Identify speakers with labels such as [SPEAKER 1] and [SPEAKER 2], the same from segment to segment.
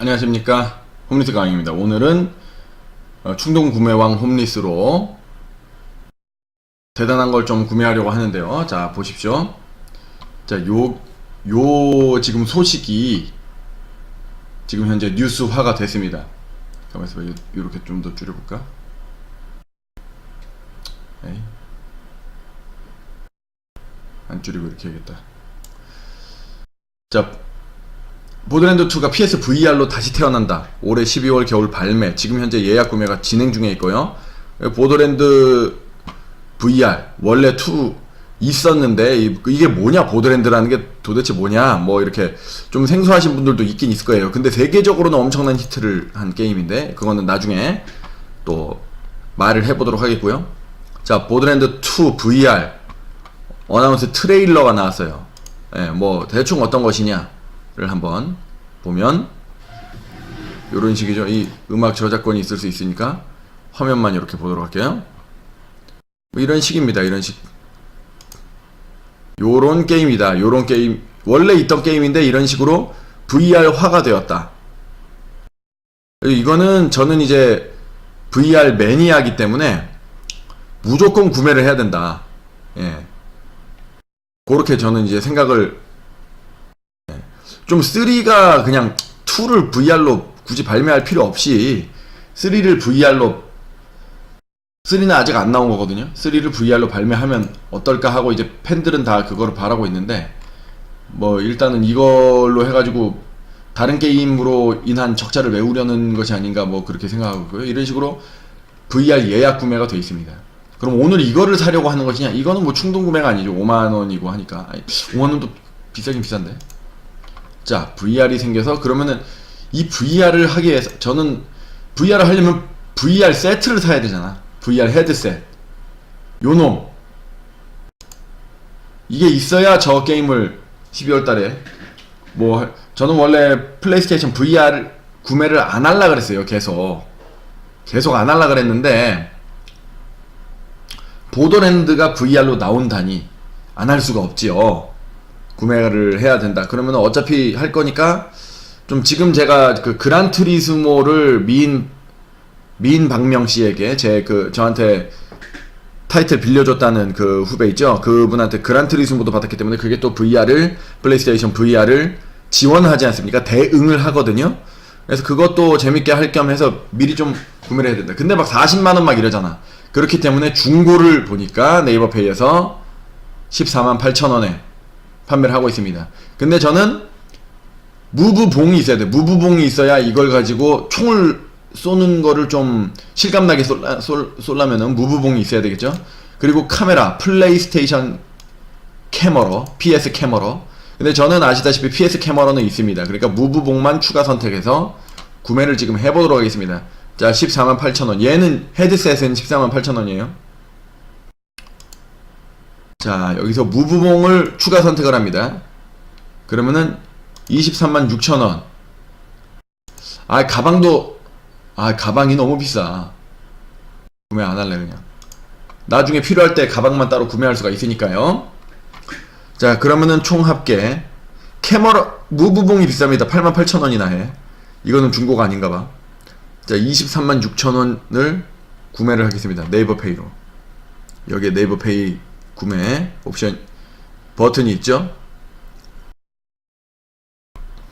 [SPEAKER 1] 안녕하십니까. 홈리스 강입니다. 오늘은 어, 충동 구매왕 홈리스로 대단한 걸 좀 구매하려고 하는데요. 자 보십시오. 자요 요 지금 소식이 지금 현재 뉴스화가 됐습니다. 가만있어 봐. 이렇게 좀 더 줄여볼까? 에이. 안 줄이고 이렇게 해야겠다. 자 보드랜드 2가 PS VR로 다시 태어난다. 올해 12월 겨울 발매. 지금 현재 예약 구매가 진행 중에 있고요. 보드랜드 VR 원래 2 있었는데 이- 이게 뭐냐 보드랜드라는 게 도대체 뭐냐 뭐 이렇게 좀 생소하신 분들도 있긴 있을 거예요. 근데 세계적으로는 엄청난 히트를 한 게임인데 그거는 나중에 또 말을 해보도록 하겠고요. 자 보드랜드 2 VR 어나운스 트레일러가 나왔어요. 예, 뭐 대충 어떤 것이냐 를 한번 보면 이런 식이죠. 이 음악 저작권이 있을 수 있으니까 화면만 이렇게 보도록 할게요. 뭐 이런 식입니다. 이런 식. 요런 게임이다. 요런 게임 원래 있던 게임인데 이런 식으로 VR화가 되었다. 이거는 저는 이제 VR 매니아기 때문에 무조건 구매를 해야 된다. 예. 그렇게 저는 이제 생각을 예. 좀 3가 그냥 2를 VR로 굳이 발매할 필요 없이 3를 VR로 3는 아직 안 나온 거거든요. 3를 VR로 발매하면 어떨까 하고 이제 팬들은 다 그거를 바라고 있는데 뭐 일단은 이걸로 해가지고 다른 게임으로 인한 적자를 메우려는 것이 아닌가 뭐 그렇게 생각하고 있고요. 이런 식으로 VR 예약 구매가 돼 있습니다. 그럼 오늘 이거를 사려고 하는 것이냐? 이거는 뭐 충동 구매가 아니죠. 5만 원이고 하니까. 아니, 5만 원도 비싸긴 비싼데. 자, VR이 생겨서 그러면은 이 VR을 하기 위해서 저는 VR을 하려면 VR 세트를 사야 되잖아. VR 헤드셋. 요놈. 이게 있어야 저 게임을 12월 달에 뭐 할- 저는 원래 플레이스테이션 VR 구매를 안 할라 그랬어요. 계속. 계속 안 할라 그랬는데 보더랜드가 VR로 나온다니 안 할 수가 없지요. 구매를 해야 된다. 그러면 어차피 할 거니까 좀 지금 제가 그 그란 트리스모를 미인 미인 박명 씨에게 제 그 저한테 타이틀 빌려줬다는 그 후배 있죠. 그분한테 그란 트리스모도 받았기 때문에 그게 또 VR을 플레이스테이션 VR을 지원하지 않습니까? 대응을 하거든요. 그래서 그것도 재밌게 할 겸 해서 미리 좀 구매를 해야 된다. 근데 막 40만 원 막 이러잖아. 그렇기 때문에 중고를 보니까 네이버 페이에서 14만 8천 원에 판매를 하고 있습니다. 근데 저는 무브봉이 있어야 돼. 무브봉이 있어야 이걸 가지고 총을 쏘는 거를 좀 실감나게 쏠라, 쏠, 쏠라면은 무브봉이 있어야 되겠죠. 그리고 카메라, 플레이스테이션 캐머러, PS 캐머러. 근데 저는 아시다시피 PS 캐머러는 있습니다. 그러니까 무브봉만 추가 선택해서 구매를 지금 해보도록 하겠습니다. 자, 14만 8천원. 얘는 헤드셋은 14만 8천원이에요. 자, 여기서 무브봉을 추가 선택을 합니다. 그러면은 23만 6천원. 아, 가방도, 아, 가방이 너무 비싸. 구매 안 할래, 그냥. 나중에 필요할 때 가방만 따로 구매할 수가 있으니까요. 자, 그러면은 총 합계. 캐머러, 무브봉이 비쌉니다. 8만 8천원이나 해. 이거는 중고가 아닌가 봐. 자, 23만 6천원을 구매를 하겠습니다. 네이버 페이로. 여기에 네이버 페이 구매 옵션 버튼이 있죠.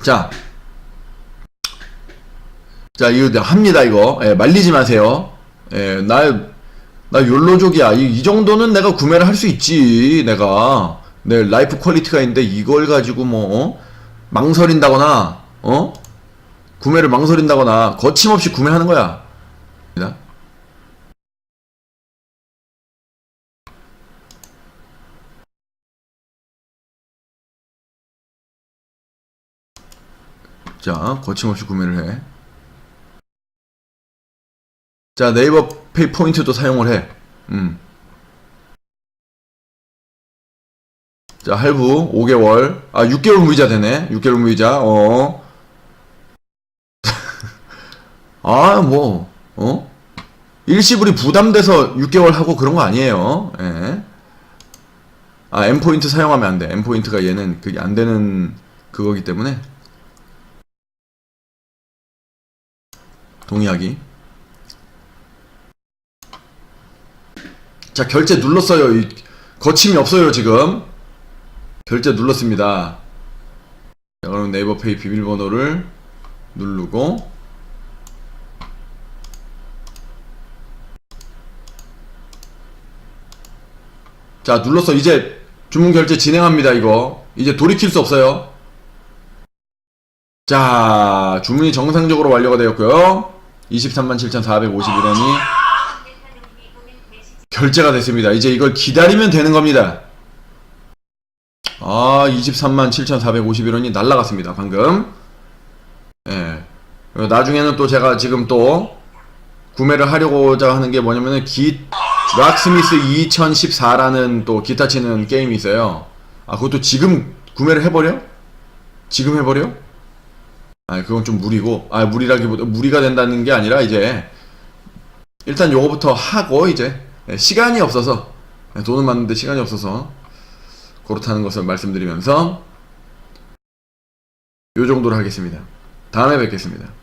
[SPEAKER 1] 자, 자 이거 합니다 이거 예, 말리지 마세요. 예, 나, 나 욜로족이야. 이, 이 정도는 내가 구매를 할 수 있지. 내가 내 라이프 퀄리티가 있는데 이걸 가지고 뭐 어? 망설인다거나 어 구매를 망설인다거나 거침없이 구매하는 거야. 자, 거침없이 구매를 해. 자, 네이버 페이 포인트도 사용을 해. 음. 자, 할부 5개월. 아, 6개월 무이자 되네. 6개월 무이자. 어. 아, 뭐. 어? 일시불이 부담돼서 6개월 하고 그런 거 아니에요. 예. 아, M 포인트 사용하면 안 돼. M 포인트가 얘는 그게 안 되는 그거기 때문에 동의하기. 자, 결제 눌렀어요. 이, 거침이 없어요, 지금. 결제 눌렀습니다. 자, 그럼 네이버페이 비밀번호를 누르고 자, 눌렀어. 이제 주문 결제 진행합니다, 이거. 이제 돌이킬 수 없어요. 자, 주문이 정상적으로 완료가 되었고요. 23만 7,451원이 결제가 됐습니다. 이제 이걸 기다리면 되는 겁니다. 아, 23만 7,451원이 날라갔습니다. 방금. 예. 나중에는 또 제가 지금 또 구매를 하려고자 하는 게 뭐냐면은 기 락스미스 2014라는 또 기타 치는 게임이 있어요. 아, 그것도 지금 구매를 해버려? 지금 해버려? 아, 그건 좀 무리고, 아, 무리라기보다 무리가 된다는 게 아니라 이제 일단 요거부터 하고 이제 예, 시간이 없어서 예, 돈은 많은데 시간이 없어서 그렇다는 것을 말씀드리면서 요 정도로 하겠습니다. 다음에 뵙겠습니다.